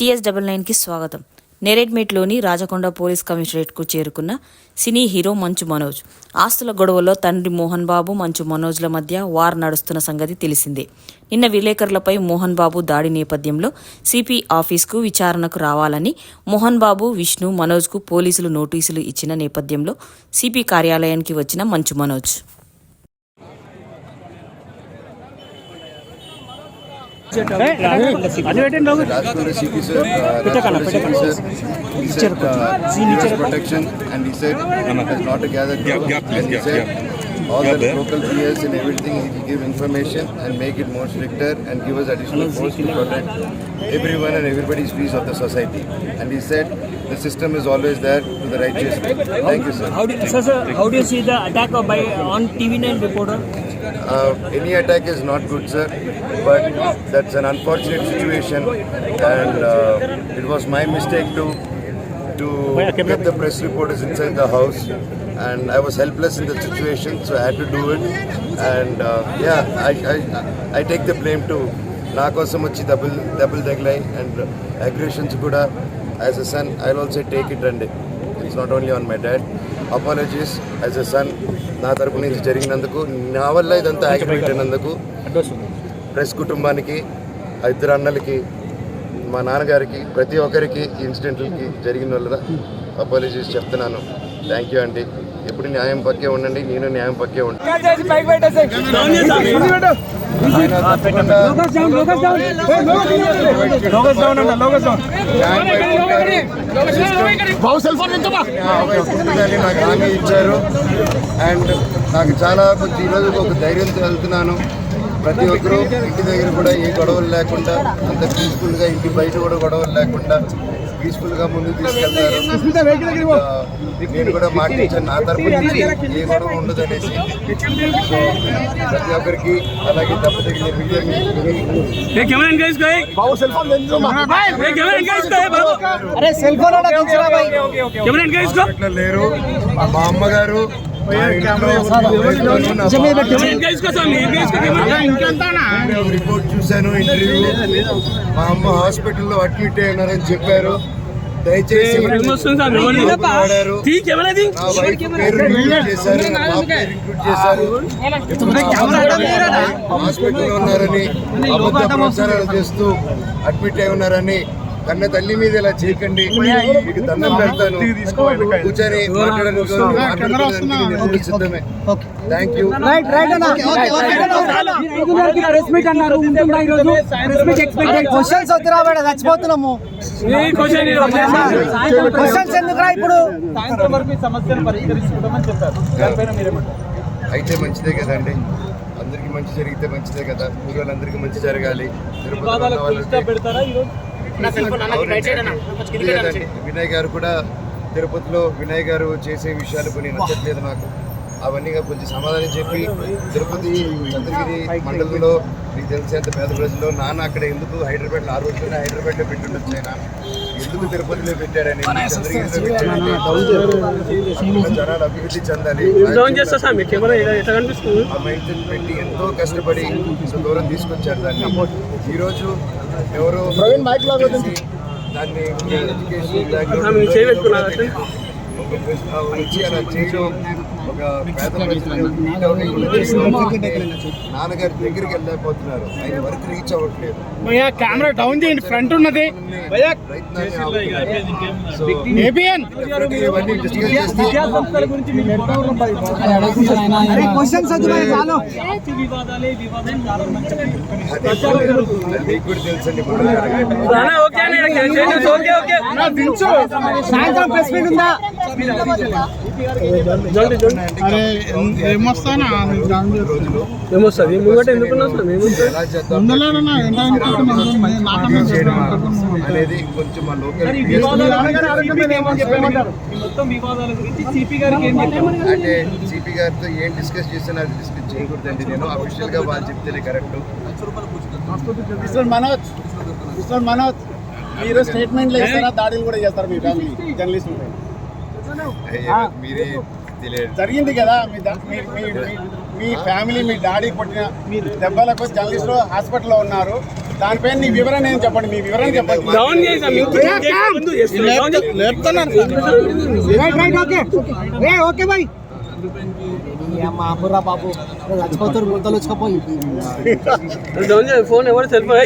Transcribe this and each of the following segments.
TS double నైన్కి స్వాగతం. నేరేడ్మేట్లోని Rajakonda police కమిషనరేట్కు చేరుకున్న సినీ హీరో మంచు మనోజ్. ఆస్తుల గొడవలో తండ్రి మోహన్ బాబు మంచు మనోజ్ల మధ్య వార్ నడుస్తున్న సంగతి తెలిసిందే. నిన్న విలేకరులపై మోహన్ బాబు దాడి నేపథ్యంలో సిపి ఆఫీస్కు విచారణకు రావాలని మోహన్ బాబు విష్ణు మనోజ్కు పోలీసులు నోటీసులు ఇచ్చిన నేపథ్యంలో సిపి కార్యాలయానికి వచ్చిన Manchu Manoj. Protection and he said has not to gather crowd and he said all the local peers and everything he will give information and make it more stricter and give us additional force to protect everyone and everybody's peace of the society. And he said the system is always there to the righteous. Thank you sir. How do, sir, sir, how do you see the attack of by on TV9 reporter? Uh, any attack is not good, sir, but that's an unfortunate situation, and uh, it was my mistake to to get the press reporters inside the house, and I was helpless in the situation, so I had to do it, and uh, yeah, I, I I take the blame too. నా కోసం వచ్చి దెబ్బలు దెబ్బలు తగిలాయి and అగ్రెషన్స్ కూడా as a son I also take it అండి it's Not only on my dad apologies as a son నా తరపు నుంచి జరిగినందుకు నా వల్ల ఇదంతా యాక్టివేట్ అయినందుకు ప్రెస్ కుటుంబానికి ఆ ఇద్దరు అన్నలకి మా నాన్నగారికి ప్రతి ఒక్కరికి ఇన్సిడెంట్లకి జరిగిన వల్ల అపాలజీస్ చెప్తున్నాను. థ్యాంక్ యూ అండి ఎప్పుడు న్యాయం పక్కే ఉండండి నేను న్యాయం పక్కే ఉంటాను నాకు హామీ ఇచ్చారు. అండ్ నాకు చాలా కొంచెం ఈరోజు ఒక ధైర్యంతో వెళ్తున్నాను ప్రతి ఒక్కరూ ఇంటి దగ్గర కూడా ఏ గొడవలు లేకుండా అంత పీస్ఫుల్గా ఇంటి బయట కూడా గొడవలు లేకుండా పీస్ఫుల్గా ముందుకు తీసుకెళ్తారు. నేను కూడా మాటించాను నా తరపు నుంచి ఏ గొడవ ఉండదు అనేసి సో ప్రతి ఒక్కరికి అలాగే. హాస్పిటల్లో లేరు. మా అమ్మగారు రిపోర్ట్ చూశాను. ఇంటర్వ్యూ. మా అమ్మ హాస్పిటల్లో అడ్మిట్ అయినారని చెప్పారు. దయచేసి హాస్పిటల్లో ఉన్నారని అబద్ధ ప్రచారాలు చేస్తూ అడ్మిట్ అయి ఉన్నారని కన్న తల్లి మీద ఇలా చేయకండి మీకు దండం పెడతాను కూర్చొని మాట్లాడడానికి మాట్లాడుకోవడానికి నేను ఎప్పుడు సిద్ధమే థ్యాంక్ యూ రైట్ రైట్ అన్న ప్రెస్ మీట్ అన్నారు ఉంటుందా ఈ రోజు ప్రెస్ మీట్ ఎక్స్పెక్టెడ్ క్వశ్చన్స్ వద్దురా మేడం చచ్చిపోతున్నాము Hey, question. క్వశ్చన్స్ ఎందుకురా ఇప్పుడు అయితే మంచిదే కదండి అందరికీ మంచి జరిగితే మంచిదే కదా ఊరు వాళ్ళందరికీ మంచి జరగాలి తిరుపతిలో వినయ్ గారు కూడా తిరుపతిలో వినయ్ గారు చేసే విషయాలు కొన్ని నచ్చట్లేదు నాకు. అవన్నీ కొంచెం సమాధానం చెప్పి తిరుపతి చంద్రగిరి మండలంలో మీకు తెలిసేంత పేద ప్రజల్లో నాన్న అక్కడ ఎందుకు హైదరాబాద్లో ఆ రోజులోనే హైదరాబాద్లో పెట్టుండొచ్చు ఆయన? ఎందుకు తిరుపతిలో పెట్టాడని జనాలు అభివృద్ధి చెందాలి? ఆ మైండ్ పెట్టి ఎంతో కష్టపడి దూరం తీసుకొచ్చారు దాన్ని ఈరోజు ఎవరు దాన్ని ఎడ్యుకేషన్ చేయడం నాన్నగారి దగ్గరికి వెళ్ళలేకపోతున్నారు. ఆయన వరకు రీచ్ అవ్వట్లేదు. కెమెరా డౌన్ చేయండి. ఫ్రంట్ ఉన్నది. సాయంత్రం ప్రెస్ మీట్ ఉందా? ఏమొస్తుంది ముంగట అనేది కొంచెం అంటే సిపి గారితో ఏం డిస్కస్ చేసినా అది డిస్కస్ చేయకూడదండి నేను అఫీషియల్గా వాళ్ళు చెప్తేనే కరెక్ట్ మనోజ్ మనోజ్ మీరు స్టేట్మెంట్లు ఇస్తారా దాడులు కూడా చేస్తారు మీ ఫ్యామిలీ జర్నలిస్ట్ మీరే తెలియదు జరిగింది కదా మీ ద- మీ- మీ- మీ- మీ ఫ్యామిలీ మీ డాడీ కొట్టిన దెబ్బలకు జర్నలిస్టులు హాస్పిటల్లో ఉన్నారు దానిపైన నీ వివరణ ఏం చెప్పండి మీ వివరణ చెప్పండి డౌన్ చేసాం ఇంకో ముందు చేస్తున్నాం. డౌన్ చేస్తున్నాం. రైట్ రైట్ ఓకే ఏ ఓకే బాయ్ అమ్మ బాబు చచ్చిపోతారు డౌన్ చేయి. ఫోన్ ఎవరు సెల్ ఫోన్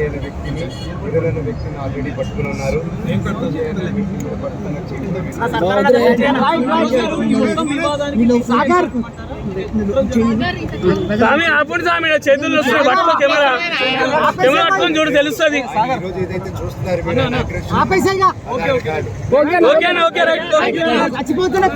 అనే వ్యక్తిని అనే వ్యక్తిని ఆల్రెడీ పట్టుకుని ఉన్నారు వ్యక్తిని పట్టుకున్న స్వామి స్వామి చేతుల్లో కెమెరా కెమెరా పట్టుకొని చూడు తెలుస్తుంది ఈరోజు ఏదైతే చూస్తున్నారు చచ్చిపోతున్నా